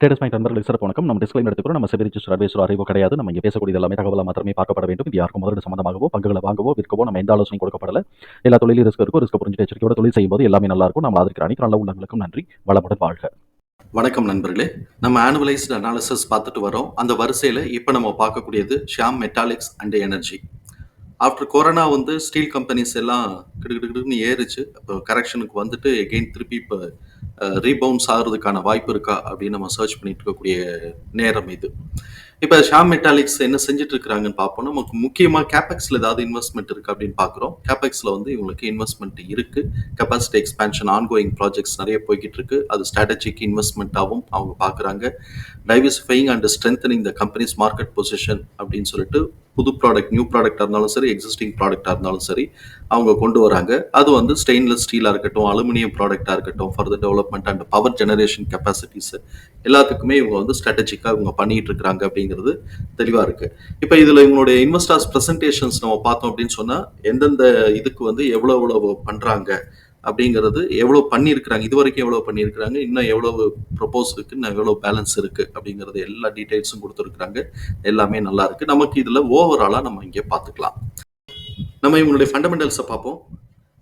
Traders point நண்பர்களுக்கு சிறப்பு வணக்கம். நம்ம டிஸ்கிளைம் எடுத்துக்கிறோம் நம்ம செபி ரிஜிஸ்டர் அட்வைசர் அறிவோ கிடையாது. நம்ம இங்கே பேசக்கூடிய எல்லாமே தகவலாக மாத்திரமே பார்க்கப்பட வேண்டும். இது யாருக்கும் முதலீடு சம்பந்தமாகவோ பங்குகளை வாங்கவோ விற்கவோ நம்ம எந்த ஆலோசனை கொடுக்கப்படல. எல்லா தொழிலும் ரிஸ்க் இருக்கும் ரிஸ்க் புரிஞ்சு எச்சரிக்கையோட தொழில் செய்யும்போது எல்லாமே நல்லா இருக்கும். நம்ம அதற்கு அனைத்து நல்ல உள்ளங்களுக்கும் நன்றி. வளமுடன் வாழ்க. வணக்கம் நண்பர்களே. நம்ம ஆனுவலைஸ்டு அனாலிசிஸ் பார்த்துட்டு வரோம். அந்த வரிசையில் இப்போ நம்ம பார்க்கக்கூடியது Shyam metallics and energy after corona வந்து ஸ்டீல் கம்பெனிஸ் எல்லாம் கிடுகிடுன்னு ஏறிச்சு. இப்போ கரெக்ஷனுக்கு வந்துட்டு எகெயின் திருப்பி இப்போ ரீபவுன்ஸ் ஆகிறதுக்கான வாய்ப்பு இருக்கா அப்படின்னு நம்ம சர்ச் பண்ணிட்டு இருக்கக்கூடிய நேரம் இது. இப்போ ஷாம் மெட்டாலிக்ஸ் என்ன செஞ்சுட்டு இருக்கிறாங்கன்னு பார்ப்போம். நமக்கு முக்கியமாக கேபெக்ஸில் ஏதாவது இன்வெஸ்ட்மெண்ட் இருக்குது அப்படின்னு பார்க்குறோம். கேபெக்ஸில் வந்து இவங்களுக்கு இன்வெஸ்ட்மெண்ட் இருக்குது கெப்பாசிட்டி எக்ஸ்பேன்ஷன் ஆன்கோயிங் ப்ராஜெக்ட்ஸ் நிறைய போய்கிட்டு இருக்கு. அது ஸ்ட்ராட்டஜிக் இன்வெஸ்ட்மெண்ட்டாகவும் அவங்க பார்க்குறாங்க. Diversifying and strengthening the companies market position அப்படின்னு சொல்லிட்டு புது ப்ராடக்ட் நியூ ப்ராடக்டாக இருந்தாலும் சரி எக்ஸிஸ்டிங் ப்ராடக்டாக இருந்தாலும் சரி அவங்க கொண்டு வராங்க. அது வந்து ஸ்டெயின்லெஸ் ஸ்டீலாக இருக்கட்டும் அலுமினியம் ப்ராடக்டாக இருக்கட்டும் for the development and power generation capacities எல்லாத்துக்குமே இவங்க வந்து ஸ்ட்ராட்டஜிக்காக இவங்க பண்ணிட்டு இருக்கிறாங்க அப்படிங்கிறது தெளிவாக இருக்கு. இப்போ இதில் இவங்களுடைய இன்வெஸ்டர்ஸ் ப்ரெசன்டேஷன்ஸ் நம்ம பார்த்தோம் அப்படின்னு சொன்னால் எந்தெந்த இதுக்கு வந்து எவ்வளோ எவ்வளோ பண்ணுறாங்க அப்படிங்கிறது எவ்வளோ பண்ணியிருக்கிறாங்க இது வரைக்கும் எவ்வளோ பண்ணியிருக்கிறாங்க இன்னும் எவ்வளோ ப்ரொபோஸ் இருக்குது இன்னும் எவ்வளோ பேலன்ஸ் இருக்குது அப்படிங்கிறது எல்லா டீட்டெயில்ஸும் கொடுத்துருக்குறாங்க. எல்லாமே நல்லா இருக்குது நமக்கு இதில் ஓவராலாக நம்ம இங்கே பார்த்துக்கலாம். நம்ம இவங்களுடைய ஃபண்டமெண்டல்ஸை பார்ப்போம்.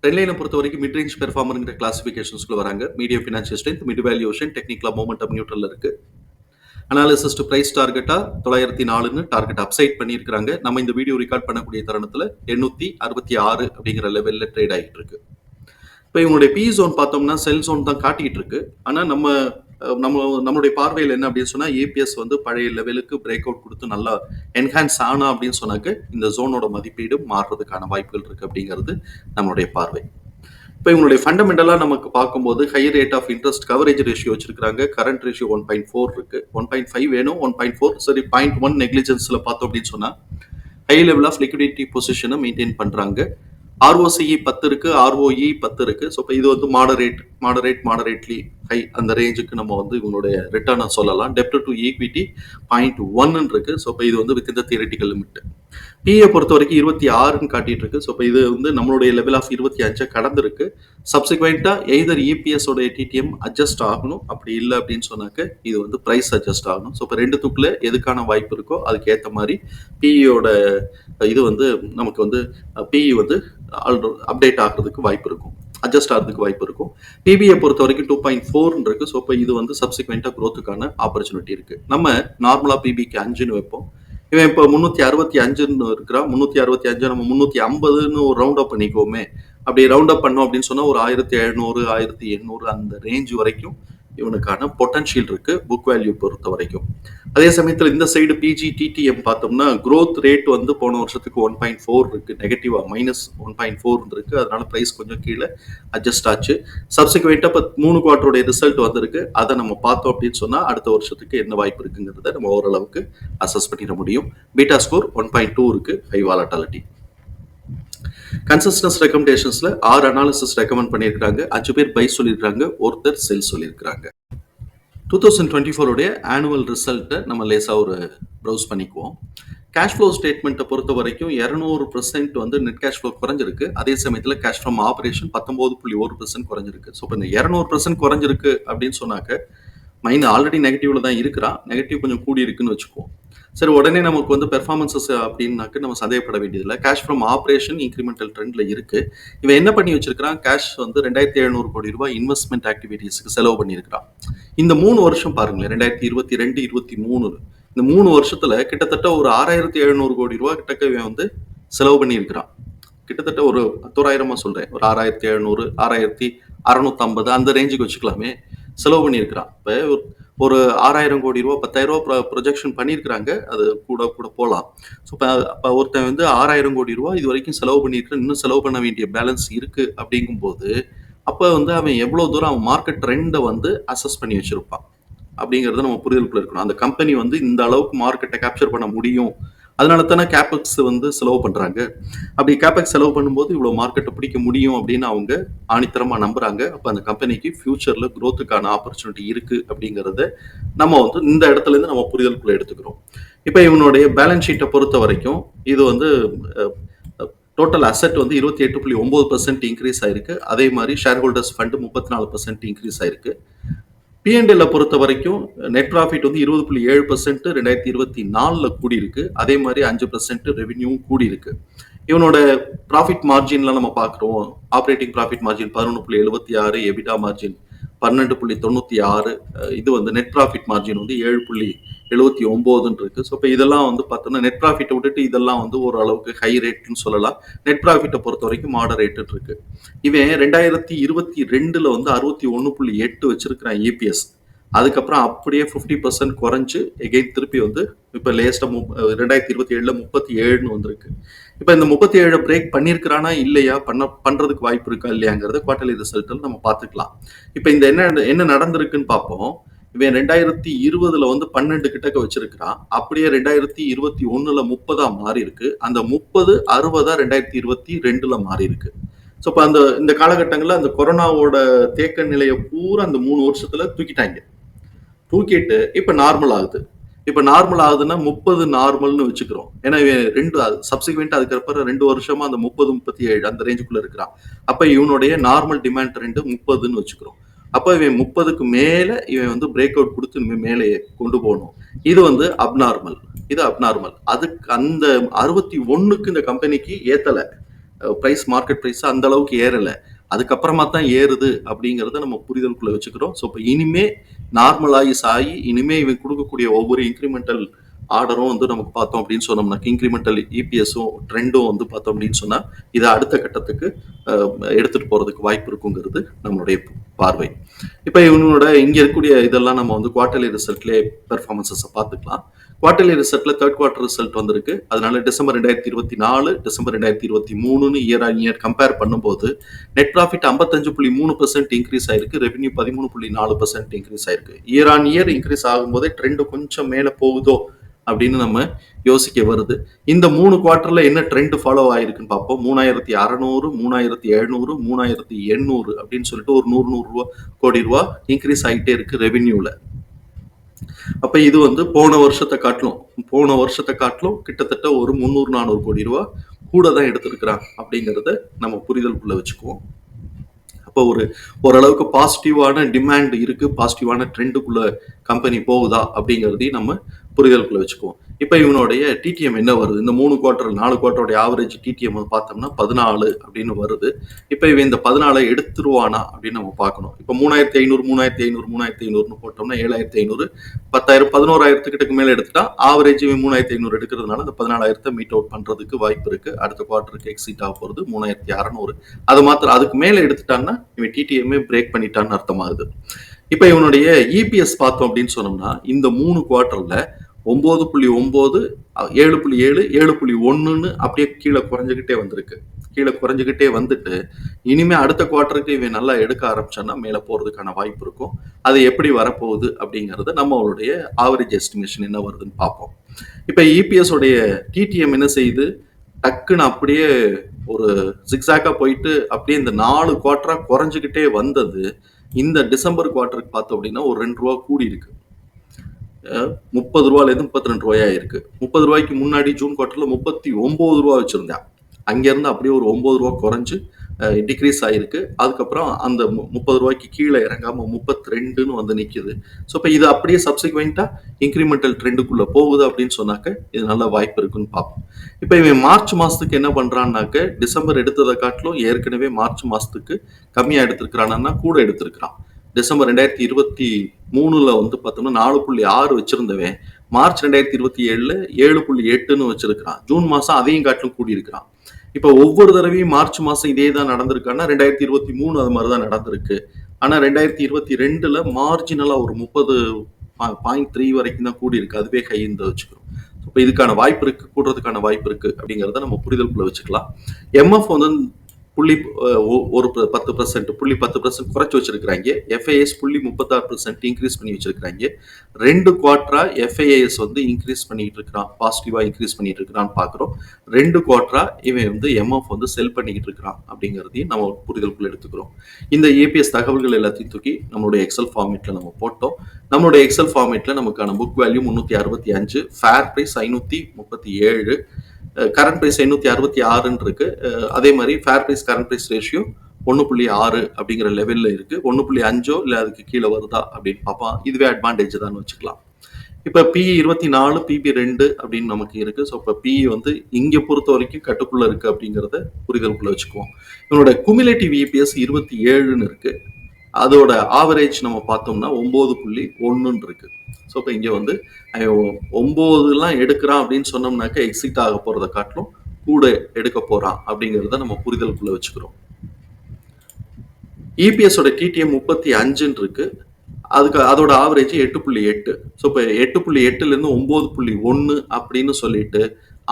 ட்ரெண்ட்லைனை பொறுத்த வரைக்கும் மிட் ரேஞ்ச் பெர்ஃபார்மருங்கிற கிளாசிஃபிகேஷன்ஸ்குள்ள வராங்க. Medium financial strength mid valuation டெக்னிக்கலா மோமெண்டம் நியூட்ரல் இருக்கு. அனாலிசிஸ் டு பிரைஸ் டார்கெட்டா தொள்ளாயிரத்தி நாலுன்னு டார்கெட் அப்சைட் பண்ணியிருக்காங்க நம்ம இந்த வீடியோ ரெக்கார்ட் பண்ணக்கூடிய தருணத்தில் எண்ணூத்தி அறுபத்தி ஆறு அப்படிங்கிற லெவலில் ட்ரேட் ஆகிட்டு இருக்கு. இப்போ இவங்களுடைய பி ஜோன் பார்த்தோம்னா செல் ஜோன் தான் காட்டிகிட்டு இருக்கு. ஆனால் நம்ம நம்ம நம்மளுடைய பார்வையில் என்ன அப்படின்னு சொன்னால் ஏபிஎஸ் வந்து பழைய லெவலுக்கு பிரேக் அவுட் கொடுத்து நல்லா என்ஹான்ஸ் ஆனா அப்படின்னு சொன்னாக்க இந்த ஜோனோட மதிப்பீடு மாறுறதுக்கான வாய்ப்புகள் இருக்குது அப்படிங்கிறது நம்மளுடைய பார்வை. இப்போ இவங்களுடைய ஃபண்டமெண்டலாக நமக்கு பார்க்கும்போது high rate of interest coverage ratio வச்சிருக்காங்க current ratio one point four இருக்கு. ஒன் பாயிண்ட் ஃபைவ் வேணும் ஒன் பாயிண்ட் ஃபோர் சரி பாயிண்ட் ஒன் நெக்லிஜென்ஸில் பார்த்தோம் அப்படின்னு சொன்னால் ஹை லெவல் ஆஃப் லிக்விடிட்டி பொசிஷனை மெயின்டைன் பண்ணுறாங்க ஆர்ஓசிஇ பத்து இருக்கு ஆர்ஓஇ பத்து இருக்கு. ஸோ இப்போ இது வந்து மாடரேட் மாடரேட் மாடரேட்லி ஹை அந்த ரேஞ்சுக்கு நம்ம வந்து இவங்களுடைய ரிட்டர்னை சொல்லலாம். டெப்ட் டு ஈக்விட்டி பாயிண்ட் ஒன்னு இருக்கு. ஸோ இப்போ இது வந்து வித் இந்த தியரட்டிக்கல் லிமிட் பிஏ பொறுத்த வரைக்கும் இருபத்தி ஆறுன்னு காட்டிட்டு இருக்கு. ஸோ இப்போ இது வந்து நம்மளுடைய லெவல் ஆஃப் இருபத்தி அஞ்சை கடந்திருக்கு. சப்சிக்வெண்ட்டாக எய்தர் இபிஎஸ் உடைய டிடிஎம் அட்ஜஸ்ட் ஆகணும். அப்படி இல்லை அப்படின்னு சொன்னாக்க இது வந்து ப்ரைஸ் அட்ஜஸ்ட் ஆகணும். ஸோ இப்போ ரெண்டு துக்குல எதுக்கான வாய்ப்பு இருக்கோ அதுக்கு ஏற்ற மாதிரி பிஇயோட இது வந்து நமக்கு வந்து பிஇ வந்து அப்டேட் ஆகிறதுக்கு வாய்ப்பு இருக்கும். அட்ஜஸ்ட் ஆகிறதுக்கு வாய்ப்பு இருக்கும். பிபிஐ பொறுத்த வரைக்கும் டூ பாயிண்ட் ஃபோர்னு இருக்கு. ஸோ இப்போ இது வந்து சப்சிக்வெண்ட்டாக க்ரோத்துக்கான ஆப்பர்ச்சுனிட்டி இருக்கு. நம்ம நார்மலாக பிபிக்கு அஞ்சுன்னு வைப்போம். இவன் இப்போ முந்நூற்றி அறுபத்தி அஞ்சுன்னு இருக்கிறான் முந்நூற்றி அறுபத்தி அஞ்சு நம்ம முந்நூற்றி ஐம்பதுன்னு ஒரு ரவுண்ட் அப் பண்ணிக்கோமே அப்படி ரவுண்ட் அப் பண்ணோம் அப்படின்னு சொன்னால் ஒரு ஆயிரத்தி எழுநூறு ஆயிரத்தி எண்ணூறு அந்த ரேஞ்ச் வரைக்கும் இவனுக்கான பொட்டன்ஷியல் இருக்கு புக் வேல்யூ பொறுத்த வரைக்கும். அதே சமயத்தில் இந்த சைடு பிஜி டிடிஎம் பார்த்தோம்னா க்ரோத் ரேட் வந்து போன வருஷத்துக்கு ஒன் பாயிண்ட் ஃபோர் இருக்கு. நெகட்டிவா மைனஸ் ஒன் பாயிண்ட் ஃபோர் இருக்கு அதனால ப்ரைஸ் கொஞ்சம் கீழே அட்ஜஸ்ட் ஆச்சு. சப்சிக்வெண்ட்டாக இப்போ மூணு குவார்டருடைய ரிசல்ட் வந்திருக்கு. அதை நம்ம பார்த்தோம் அப்படின்னு சொன்னால் அடுத்த வருஷத்துக்கு என்ன வாய்ப்பு இருக்குங்கிறத நம்ம ஓரளவுக்கு அசஸ் பண்ணிட முடியும். Beta score one point two இருக்கு. ஹை வாலட்டாலிட்டி கன்சிஸ்டன்ஸ் ரெக்கமெண்டேஷன்ஸ்ல ஆறு அனாலிசிஸ் ரெக்கமெண்ட் பண்ணியிருக்காங்க அஞ்சு பேர் பை சொல்லியிருக்காங்க ஒருத்தர் செல் சொல்லியிருக்கிறாங்க. டூ தௌசண்ட் டுவெண்ட்டி ஃபோருடைய ஆனுவல் ரிசல்ட்டை நம்ம லேசாக ஒரு ப்ரௌஸ் பண்ணிக்குவோம். கேஷ் ஃப்ளோ ஸ்டேட்மெண்ட்டை பொறுத்த வரைக்கும் இரநூறு பர்சன்ட் வந்து நெட் கேஷ் ஃப்ளோ குறைஞ்சிருக்கு. அதே சமயத்தில் கேஷ் ஃப்ரம் ஆப்ரேஷன் பத்தொம்போது புள்ளி ஒரு பர்சன்ட் குறைஞ்சிருக்கு. ஸோ இப்போ இந்த இரநூறு பர்சன்ட் குறைஞ்சிருக்கு அப்படின்னு சொன்னாக்க மைண்ட் ஆல்ரெடி நெகட்டிவ்ல தான் இருக்கிறான். நெகட்டிவ் கொஞ்சம் கூடி இருக்குன்னு வச்சுக்குவோம். சரி உடனே நமக்கு வந்து பெர்ஃபார்மன்சஸ் அப்படின்னாக்க நம்ம சந்தேகப்பட வேண்டியதில்லை. கேஷ் ஃப்ரம் ஆப்ரேஷன் இன்க்ரிமெண்டல் ட்ரெண்ட்ல இருக்கு. இவன் என்ன பண்ணி வச்சிருக்கிறான்? கேஷ் வந்து ரெண்டாயிரத்தி எழுநூறு கோடி ரூபாய் இன்வெஸ்ட்மெண்ட் ஆக்டிவிட்டீஸ்க்கு செலவு பண்ணியிருக்கிறான். இந்த மூணு வருஷம் பாருங்களேன் ரெண்டாயிரத்தி இருபத்தி ரெண்டு இருபத்தி மூணு இந்த மூணு வருஷத்துல கிட்டத்தட்ட ஒரு ஆறாயிரத்தி எழுநூறு கோடி ரூபாய் கிட்டக்க இவன் வந்து செலவு பண்ணியிருக்கிறான். கிட்டத்தட்ட ஒரு பத்தோராயிரமா சொல்றேன் ஒரு ஆறாயிரத்தி எழுநூறு ஆறாயிரத்தி அறுநூத்தம்பது அந்த ரேஞ்சுக்கு வச்சுக்கலாமே. செலவு பண்ணியிருக்கிறான். இப்போ ஒரு- ஆறாயிரம் கோடி ரூபா பத்தாயிரம் ரூபா ப்ரொஜெக்ஷன் பண்ணியிருக்கிறாங்க. அது கூட கூட போகலாம் ஸோ இப்போ அப்போ ஒருத்தன் வந்து ஆறாயிரம் கோடி ரூபா இது வரைக்கும் செலவு பண்ணியிருக்கான் இன்னும் செலவு பண்ண வேண்டிய பேலன்ஸ் இருக்குது அப்படிங்கும்போது அப்போ வந்து அவன் எவ்வளோ தூரம் அவன் மார்க்கெட் ட்ரெண்டை வந்து அசஸ் பண்ணி வச்சுருப்பான். அப்படிங்கிறத நம்ம புரிதலுக்குள்ள இருக்கணும். அந்த கம்பெனி வந்து இந்த அளவுக்கு மார்க்கெட்டை கேப்சர் பண்ண முடியும் அதனால தானே கேபெக்ஸ் வந்து செலவு பண்ணுறாங்க அப்படி கேபெக்ஸ் செலவு பண்ணும்போது இவ்வளோ மார்க்கெட்டை பிடிக்க முடியும் அப்படின்னு அவங்க ஆணித்தரமாக நம்புகிறாங்க அப்போ அந்த கம்பெனிக்கு ஃபியூச்சரில் க்ரோத்துக்கான ஆப்பர்ச்சுனிட்டி இருக்குது அப்படிங்கிறத நம்ம வந்து இந்த இடத்துல இருந்து நம்ம புரிதலுக்குள்ளே எடுத்துக்கிறோம். இப்போ இவனுடைய பேலன்ஸ் ஷீட்டை பொறுத்த வரைக்கும் இது வந்து டோட்டல் அசெட் வந்து இருபத்தி எட்டு புள்ளி ஒம்பது பர்சன்ட் இன்க்ரீஸ் ஆயிருக்கு. அதே மாதிரி ஷேர் ஹோல்டர்ஸ் ஃபண்டு முப்பத்தி நாலு பர்சன்ட் இன்க்ரீஸ் ஆயிருக்கு. பிஎன்எல்ல பொறுத்த வரைக்கும் நெட் ப்ராஃபிட் வந்து இருபது புள்ளி ஏழு பர்சன்ட் ரெண்டாயிரத்தி இருபத்தி நாலில் கூடியிருக்கு. அதே மாதிரி அஞ்சு பர்சன்ட் ரெவென்யூவும் கூடியிருக்கு. இவனோட ப்ராஃபிட் மார்ஜின்லாம் நம்ம பார்க்குறோம். ஆப்ரேட்டிங் ப்ராஃபிட் மார்ஜின் பதினொன்று புள்ளி எழுபத்தி ஆறு எபிடா மார்ஜின் பன்னெண்டு புள்ளி தொண்ணூற்றி ஆறு இது வந்து நெட் ப்ராஃபிட் மார்ஜின் வந்து ஏழு புள்ளி எழுபத்தி ஒம்போதுன்னு இருக்கு ஸோ இப்போ இதெல்லாம் வந்து பார்த்தோம்னா நெட் ப்ராஃபிட்டை விட்டுட்டு இதெல்லாம் வந்து ஓரளவுக்கு ஹை ரேட்னு சொல்லலாம். நெட் ப்ராஃபிட்டை பொறுத்த வரைக்கும் மாடரேட்டு இருக்கு. இவன் ரெண்டாயிரத்தி இருபத்தி ரெண்டுல வந்து அறுபத்தி ஒன்று புள்ளி எட்டு வச்சிருக்கிறான் இபிஎஸ் அதுக்கப்புறம் அப்படியே ஃபிஃப்டி பர்சன்ட் குறைஞ்சு எகெயின் திருப்பி வந்து இப்போ லேஸ்ட்டாக முப் ரெண்டாயிரத்தி இருபத்தி ஏழில் முப்பத்தி ஏழுன்னு வந்திருக்கு. இப்போ இந்த முப்பத்தி ஏழை பிரேக் பண்ணியிருக்கிறானா இல்லையா? பண்ண பண்ணுறதுக்கு வாய்ப்பு இருக்கா? இல்லையாங்கிறத குவார்டர்லி ரிசல்ட்டில் நம்ம பார்த்துக்கலாம். இப்போ இந்த என்ன என்ன நடந்திருக்குன்னு பார்ப்போம். இவன் ரெண்டாயிரத்தி இருபதுல வந்து பன்னெண்டு கிட்டக்க வச்சிருக்கிறான். அப்படியே ரெண்டாயிரத்தி இருபத்தி ஒண்ணுல முப்பதா மாறி இருக்கு அந்த முப்பது அறுபதா ரெண்டாயிரத்தி இருபத்தி ரெண்டுல மாறி இருக்கு ஸோ இப்போ அந்த இந்த காலகட்டங்களில் அந்த கொரோனாவோட தேக்க நிலையை பூரா அந்த மூணு வருஷத்துல தூக்கிட்டாங்க. தூக்கிட்டு இப்போ நார்மல் ஆகுது. இப்போ நார்மல் ஆகுதுன்னா முப்பது நார்மல்னு வச்சுக்கிறோம். ஏன்னா இவன் ரெண்டு சப்சிக்வெண்ட் அதுக்கப்புறம் ரெண்டு வருஷமா அந்த முப்பது முப்பத்தி ஏழு அந்த ரேஞ்சுக்குள்ள இருக்கிறான். அப்போ இவனுடைய நார்மல் டிமாண்ட் ரெண்டு முப்பதுன்னு வச்சுக்கிறோம். அப்போ இவன் முப்பதுக்கு மேலே இவன் வந்து பிரேக் அவுட் கொடுத்து மேலே கொண்டு போகணும். இது வந்து அப்நார்மல் இது அப்நார்மல் அதுக்கு அந்த அறுபத்தி ஒன்றுக்கு இந்த கம்பெனிக்கு ஏற்றலை ப்ரைஸ் மார்க்கெட் ப்ரைஸ் அந்த அளவுக்கு ஏறலை. அதுக்கப்புறமா தான் ஏறுது அப்படிங்கிறத நம்ம புரிதலுக்குள்ளே வச்சுக்கிறோம். ஸோ இப்போ இனிமே நார்மலாகி ஆகி இனிமே இவன் கொடுக்கக்கூடிய ஒவ்வொரு இன்க்ரிமெண்டல் ஆர்டரும் வந்து நமக்கு பார்த்தோம் அப்படின்னு சொன்னோம்னா இன்க்ரிமெண்டல் இபிஎஸும் ட்ரெண்டும் வந்து பார்த்தோம் அப்படின்னு சொன்னால் இதை அடுத்த கட்டத்துக்கு எடுத்துகிட்டு போகிறதுக்கு வாய்ப்பு இருக்குங்கிறது நம்மளுடைய பார்வை. இப்போ இவங்களோட இங்கே இருக்கக்கூடிய இதெல்லாம் நம்ம வந்து குவார்டர்லி ரிசல்ட்லேயே பெர்ஃபார்மன்ஸஸை பார்த்துக்கலாம். குவார்டர்லி ரிசல்ட்டில் தேர்ட் குவார்டர் ரிசல்ட் வந்திருக்கு. அதனால டிசம்பர் ரெண்டாயிரத்தி இருபத்தி நாலு டிசம்பர் ரெண்டாயிரத்தி இருபத்தி மூணுன்னு இயர் ஆன் இயர் கம்பேர் பண்ணும்போது நெட் ப்ராஃபிட் ஐம்பத்தஞ்சு புள்ளி மூணு பர்சன்ட் இன்க்ரீஸ் ஆயிருக்கு. ரெவன்யூ பதிமூணு புள்ளி நாலு பர்சன்ட் இன்க்ரீஸ் ஆயிருக்கு. இயர் ஆன் இயர் இன்க்ரீஸ் ஆகும்போதே ட்ரெண்டு கொஞ்சம் மேலே போகுதோ அப்படின்னு நம்ம யோசிக்க வருது. இந்த மூணு குவார்டர்ல என்ன ட்ரெண்ட் ஃபாலோ ஆயிருக்குன்னு பார்ப்போம். மூணாயிரத்தி அறநூறு மூணாயிரத்தி எழுநூறு மூணாயிரத்தி எண்ணூறு அப்படின்னு சொல்லிட்டு ஒரு நூறு நூறு ரூபா கோடி ரூபா இன்க்ரீஸ் ஆகிட்டே இருக்கு ரெவென்யூல அப்ப இது வந்து போன வருஷத்தை காட்டிலும் போன வருஷத்தை காட்டிலும் கிட்டத்தட்ட ஒரு முந்நூறு நானூறு கோடி ரூபா கூட தான் எடுத்திருக்கிறான் அப்படிங்கிறத நம்ம புரிதலுக்குள்ள வச்சுக்குவோம். அப்போ ஒரு ஓரளவுக்கு பாசிட்டிவான டிமாண்ட் இருக்கு பாசிட்டிவான ட்ரெண்டுக்குள்ள கம்பெனி போகுதா அப்படிங்கிறதையும் நம்ம புரிதலுக்குள்ள வச்சுக்குவோம். இப்போ இவனுடைய டிடிஎம் என்ன வருது? இந்த மூணு குவார்டர் நாலு குவார்டரோடைய ஆவரேஜ் டிடிஎம் பார்த்தோம்னா பதினாலு அப்படின்னு வருது. இப்போ இவன் இந்த பதினாலை எடுத்துருவானா அப்படின்னு நம்ம பார்க்கணும். இப்போ மூணாயிரத்தி ஐநூறு மூணாயிரத்தி ஐநூறு மூணாயிரத்தி ஐநூறுனு போட்டோம்னா ஏழாயிரத்தி ஐநூறு. பத்தாயிரம் பதினோராயிரத்துக்கிட்டக்கு மேலே எடுத்துட்டா ஆவரேஜ் இவன் மூணாயிரத்தி ஐநூறு எடுக்கிறதுனால இந்த பதினாலாயிரத்தை மீட் அவுட் பண்ணுறதுக்கு வாய்ப்பு இருக்குது அடுத்த குவார்ட்டருக்கு எக்ஸிட் ஆக போகிறது மூணாயிரத்தி அறநூறு. அது மாத்திரம் அதுக்கு மேலே எடுத்துட்டான்னா இவன் டிடிஎம்மே பிரேக் பண்ணிட்டான்னு அர்த்தமாகுது. இப்போ இவனுடைய இபிஎஸ் பார்த்தோம் அப்படின்னு சொன்னோம்னா இந்த மூணு குவார்டரில் ஒம்பது புள்ளி ஒம்பது ஏழு புள்ளி ஏழு ஏழு புள்ளி ஒன்றுன்னு அப்படியே கீழே குறைஞ்சிக்கிட்டே வந்திருக்கு. கீழே குறைஞ்சிக்கிட்டே வந்துட்டு இனிமே அடுத்த குவார்ட்டருக்கு இவன் நல்லா எடுக்க ஆரம்பிச்சான்னா மேலே போகிறதுக்கான வாய்ப்பு இருக்கும். அது எப்படி வரப்போகுது அப்படிங்கிறத நம்மளுடைய ஆவரேஜ் எஸ்டிமேஷன் என்ன வருதுன்னு பார்ப்போம். இப்போ இபிஎஸ் உடைய டிடிஎம் என்ன செய்யுது? டக்குன்னு அப்படியே ஒரு ஜிக்ஸாக்கா போயிட்டு அப்படியே இந்த நாலு குவார்ட்டராக குறைஞ்சிக்கிட்டே வந்தது. இந்த டிசம்பர் குவார்ட்டருக்கு பார்த்தோம் அப்படின்னா ஒரு ரெண்டு ரூபா கூடி இருக்குது முப்பது ரூபாலேருந்து முப்பத்தி ரெண்டு ரூபாயா இருக்குது முப்பது ரூபாய்க்கு முன்னாடி ஜூன் குவார்ட்டர்ல முப்பத்தி ஒம்பது ரூபா வச்சுருந்தேன். அங்கேருந்து அப்படியே ஒரு ஒம்பது ரூபா குறைஞ்சு டிக்ரீஸ் ஆகிருக்கு அதுக்கப்புறம் அந்த மு- முப்பது ரூபாய்க்கு கீழே இறங்காமல் முப்பத்தி ரெண்டுன்னு வந்து நிற்கிது ஸோ இப்போ இது அப்படியே சப்சிக்வெண்ட்டாக இன்க்ரிமெண்டல் ட்ரெண்டுக்குள்ளே போகுது அப்படின்னு சொன்னாக்க இது நல்ல வாய்ப்பு இருக்குன்னு பார்ப்போம். இப்போ இவன் மார்ச் மாதத்துக்கு என்ன பண்ணுறான்னாக்க டிசம்பர் எடுத்ததை காட்டிலும் ஏற்கனவே மார்ச் மாதத்துக்கு கம்மியாக எடுத்திருக்கிறானா. கூட எடுத்திருக்கிறான். டிசம்பர் ரெண்டாயிரத்தி இருபத்தி மூணுல வந்து பார்த்தோம்னா நாலு புள்ளி ஆறு வச்சிருந்தவன். மார்ச் ரெண்டாயிரத்தி இருபத்தி ஏழுல ஏழு புள்ளி எட்டுன்னு வச்சிருக்கிறான். ஜூன் மாசம் அதையும் காட்டிலும் கூடியிருக்கிறான். இப்போ ஒவ்வொரு தடவையும் மார்ச் மாசம் இதே தான் நடந்திருக்கான்னா ரெண்டாயிரத்தி இருபத்தி மூணு அது மாதிரி தான் நடந்திருக்கு. ஆனா ரெண்டாயிரத்தி இருபத்தி ரெண்டுல மார்ஜினலா ஒரு முப்பது பாயிண்ட் த்ரீ வரைக்கும் தான் கூடி இருக்கு அதுவே கையிருந்த வச்சுக்கிறோம். இப்போ இதுக்கான வாய்ப்பு இருக்கு கூடுறதுக்கான வாய்ப்பு இருக்கு அப்படிங்கிறத நம்ம புரிதலுக்குள்ள வச்சுக்கலாம். எம்எஃப் வந்து புள்ளி ஒ- ஒரு பத்து பர்சன்ட் புள்ளி பத்து பர்சன்ட் குறைச்சி வச்சிருக்கிறாங்க. எஃப்ஐஎஸ் புள்ளி முப்பத்தாறு பர்சன்ட் இன்க்ரீஸ் பண்ணி வச்சிருக்கிறாங்க. ரெண்டு குவார்டரா எஃப்ஐஎஸ் வந்து இன்க்ரீஸ் பண்ணிட்டு இருக்கிறான். பாசிட்டிவா இன்க்ரீஸ் பண்ணிட்டு இருக்கிறான்னு பாக்குறோம். ரெண்டு குவார்டரா இவன் வந்து எம்எஃப் வந்து செல் பண்ணிக்கிட்டு இருக்கிறான் அப்படிங்கிறதையும் நம்ம புரிதலுக்குள்ள எடுத்துக்கிறோம். இந்த ஏபிஎஸ் தகவல்கள் எல்லாத்தையும் தூக்கி நம்மளுடைய எக்ஸல் ஃபார்மேட்ல நம்ம போட்டோம். நம்மளுடைய எக்ஸல் ஃபார்மேட்ல நமக்கான புக் வேல்யூ முன்னூத்தி அறுபத்தி அஞ்சு ஃபேர் ப்ரைஸ் ஐநூற்றி முப்பத்தி ஏழு கரண்ட் ப்ரைஸ் ஐநூற்றி அறுபத்தி ஆறுன்னு இருக்கு அதே மாதிரி fair price current price ratio ஒன்று புள்ளி ஆறு அப்படிங்கிற லெவலில் இருக்கு. ஒன்று புள்ளி அஞ்சோ இல்லை அதுக்கு கீழே வருதா அப்படின்னு பார்ப்போம். இதுவே அட்வான்டேஜ் தான் வச்சுக்கலாம். இப்போ பிஇ இருபத்தி நாலு பிபி ரெண்டு அப்படின்னு நமக்கு இருக்கு. ஸோ இப்போ பிஇ வந்து இங்கே பொறுத்த வரைக்கும் கட்டுக்குள்ள இருக்கு அப்படிங்கிறத புரிதலுக்குள்ள வச்சுக்குவோம். இவனோட குமிலேட்டிவ் இபிஎஸ் இருபத்தி ஏழுன்னு இருக்கு. அதோட ஆவரேஜ் நம்ம பார்த்தோம்னா ஒம்பது புள்ளி ஒன்றுன்னு இருக்கு. ஸோ இப்போ இங்கே வந்து அவன் ஒம்போதுலாம் எடுக்கிறான் அப்படின்னு சொன்னோம்னாக்க எக்ஸிட் ஆக போகிறத காட்டிலும் கூட எடுக்க போகிறான் அப்படிங்கிறத நம்ம புரிதலுக்குள்ளே வச்சுக்கிறோம். இபிஎஸோட டிடிஎம் முப்பத்தி அஞ்சுன்னு இருக்கு. அதுக்கு அதோட ஆவரேஜ் எட்டு புள்ளி எட்டு. ஸோ இப்போ எட்டு புள்ளி எட்டுலேருந்து ஒம்பது புள்ளி ஒன்று அப்படின்னு சொல்லிட்டு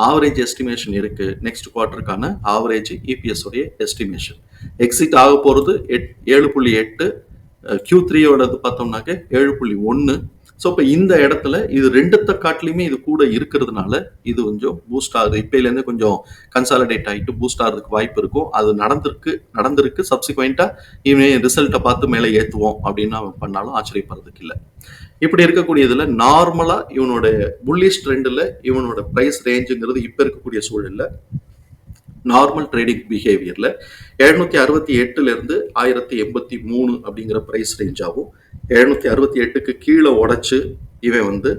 ஆவரேஜ் எஸ்டிமேஷன் இருக்கு. நெக்ஸ்ட் குவார்டருக்கான ஆவரேஜ் இபிஎஸ் உடைய எஸ்டிமேஷன் எக்ஸிட் ஆக போகிறது எட் ஏழு புள்ளி எட்டு கியூ த்ரீயோடது பார்த்தோம்னாக்க ஏழு புள்ளி ஒன்று ஸோ இப்போ இந்த இடத்துல இது ரெண்டுத்த காட்டிலையுமே இது கூட இருக்கிறதுனால இது கொஞ்சம் பூஸ்ட் ஆகுது. இப்போலேருந்து கொஞ்சம் கன்சாலிடேட் ஆகிட்டு பூஸ்ட் ஆகிறதுக்கு வாய்ப்பு இருக்கும். அது நடந்திருக்கு நடந்திருக்கு. சப்சிக்வெண்ட்டாக இவன் ரிசல்ட்டை பார்த்து மேலே ஏற்றுவோம் அப்படின்னு அவன் பண்ணாலும் ஆச்சரியப்படுறதுக்கு இல்லை. இப்படி இருக்கக்கூடியதில் நார்மலாக இவனோட புல்லிஷ் ட்ரெண்டில் இவனோட ப்ரைஸ் ரேஞ்சுங்கிறது இப்போ இருக்கக்கூடிய சூழலில் நார்மல் ட்ரேடிங் பிஹேவியர்ல எழுநூத்தி அறுபத்தி எட்டுல இருந்து ஆயிரத்தி எண்பத்தி மூணு அப்படிங்கிற பிரைஸ் ரேஞ்சாகவும் எழுநூத்தி அறுபத்தி எட்டுக்கு கீழே உடைச்சு இவன் வந்து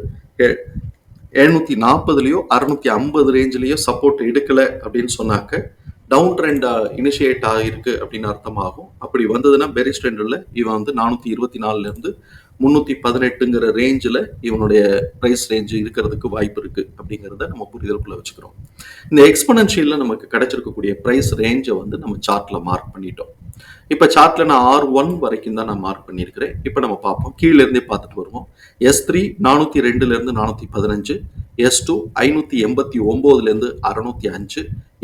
எழுநூத்தி நாற்பதுலயோ அறுநூத்தி ஐம்பது ரேஞ்சிலயோ சப்போர்ட் எடுக்கல அப்படின்னு சொன்னாக்க டவுன் ட்ரெண்ட் இனிஷியேட் ஆகிருக்கு அப்படின்னு அர்த்தமாகும். அப்படி வந்ததுன்னா பெரிஸ் ட்ரெண்டில் இவன் வந்து நானூற்றி இருபத்தி நாலுலேருந்து முந்நூற்றி பதினெட்டுங்கிற ரேஞ்சில் இவனுடைய ப்ரைஸ் ரேஞ்சு இருக்கிறதுக்கு வாய்ப்பு இருக்குது அப்படிங்கிறத நம்ம புரிதலுக்குள்ளே வச்சுக்கிறோம். இந்த எக்ஸ்பனன்ஷியலில் நமக்கு கிடைச்சிருக்கக்கூடிய ப்ரைஸ் ரேஞ்சை வந்து நம்ம சார்ட்டில் மார்க் பண்ணிட்டோம். இப்போ சார்ட்டில் நான் ஆர் ஒன் வரைக்கும் தான் நான் மார்க் பண்ணியிருக்கிறேன். இப்போ நம்ம பார்ப்போம். கீழே இருந்தே பார்த்துட்டு வருவோம். எஸ் த்ரீ நானூற்றி ரெண்டுலேருந்து நானூற்றி பதினஞ்சு எஸ் டூ ஐநூற்றி எண்பத்தி ஒம்போதுலேருந்து அறநூற்றி அஞ்சு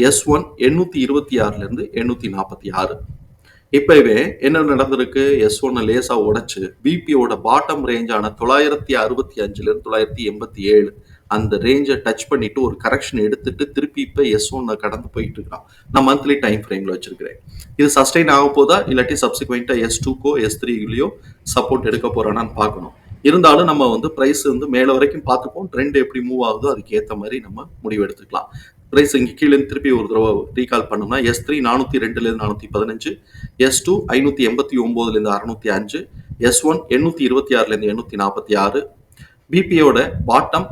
எஸ் ஒன் எண்ணூற்றி இருபத்தி ஆறுலேருந்து எண்ணூற்றி நாற்பத்தி ஆறு. இப்பவே என்ன நடந்திருக்கு? எஸ் ஒன்னை லேசாக உடைச்சு பிபியோட பாட்டம் ரேஞ்சான தொள்ளாயிரத்தி அறுபத்தி அஞ்சுலேருந்து தொள்ளாயிரத்தி எண்பத்தி ஏழு அந்த ரேஞ்சை டச் பண்ணிட்டு ஒரு கரெக்ஷன் எடுத்துட்டு திருப்பி இப்போ எஸ் ஒன்ல கடந்து போயிட்டு இருக்கான். நான் மந்த்லி டைம் ஃப்ரேம்ல வச்சிருக்கிறேன். இது சஸ்டைன் ஆக போதா? இல்லாட்டி சப்சிக்வெண்டா எஸ் டூக்கோ எஸ் த்ரீலையோ சப்போர்ட் எடுக்க போறானான்னு பார்க்கணும். இருந்தாலும் நம்ம வந்து ப்ரைஸ் வந்து மேலே வரைக்கும் பார்த்துப்போம். ட்ரெண்ட் எப்படி மூவ் ஆகுதோ அதுக்கு ஏற்ற மாதிரி நம்ம முடிவு எடுத்துக்கலாம். ப்ரைஸ் இங்கே கீழே திருப்பி ஒரு தடவை ரீகால் பண்ணோம்னா எஸ் த்ரீ நானூற்றி ரெண்டுலேருந்து நானூற்றி பதினஞ்சு எஸ் டூ ஐநூற்றி எண்பத்தி ஒம்போதுலேருந்து அறுநூத்தி அஞ்சு எஸ் ஒன் எண்ணூற்றி இருபத்தி ஆறுலேருந்து எண்ணூற்றி நாற்பத்தி ஆறு. பிபியோட பாட்டம்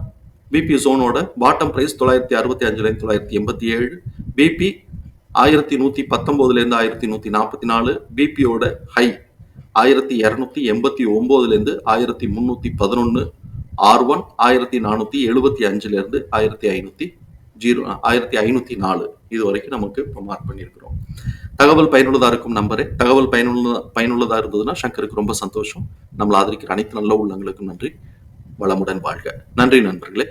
பிபி ஜோனோட பாட்டம் ப்ரைஸ் தொள்ளாயிரத்தி அறுபத்தி அஞ்சுலேருந்து தொள்ளாயிரத்தி எண்பத்தி ஏழு. பிபி ஆயிரத்தி நூற்றி பத்தொம்போதுலேருந்து ஆயிரத்தி நூற்றி நாற்பத்தி நாலு. பிபியோட ஹை ஆயிரத்தி இரநூத்தி எண்பத்தி ஒம்போதுலேருந்து ஆயிரத்தி முந்நூற்றி பதினொன்று ஆர் ஒன் ஆயிரத்தி நானூற்றி எழுபத்தி அஞ்சுலேருந்து ஆயிரத்தி ஐநூற்றி ஜீரோ ஆயிரத்தி ஐநூற்றி நாலு. இது வரைக்கும் நமக்கு இப்போ மார்க் பண்ணியிருக்கிறோம் தகவல் பயனுள்ளதாக இருக்கும் நம்பரே. தகவல் பயனுள்ள பயனுள்ளதாக இருந்ததுன்னா சங்கருக்கு ரொம்ப சந்தோஷம். நம்மளை ஆதரிக்கிற அனைத்து நல்ல உள்ளங்களுக்கும் நன்றி. வளமுடன் வாழ்க. நன்றி நண்பர்களே.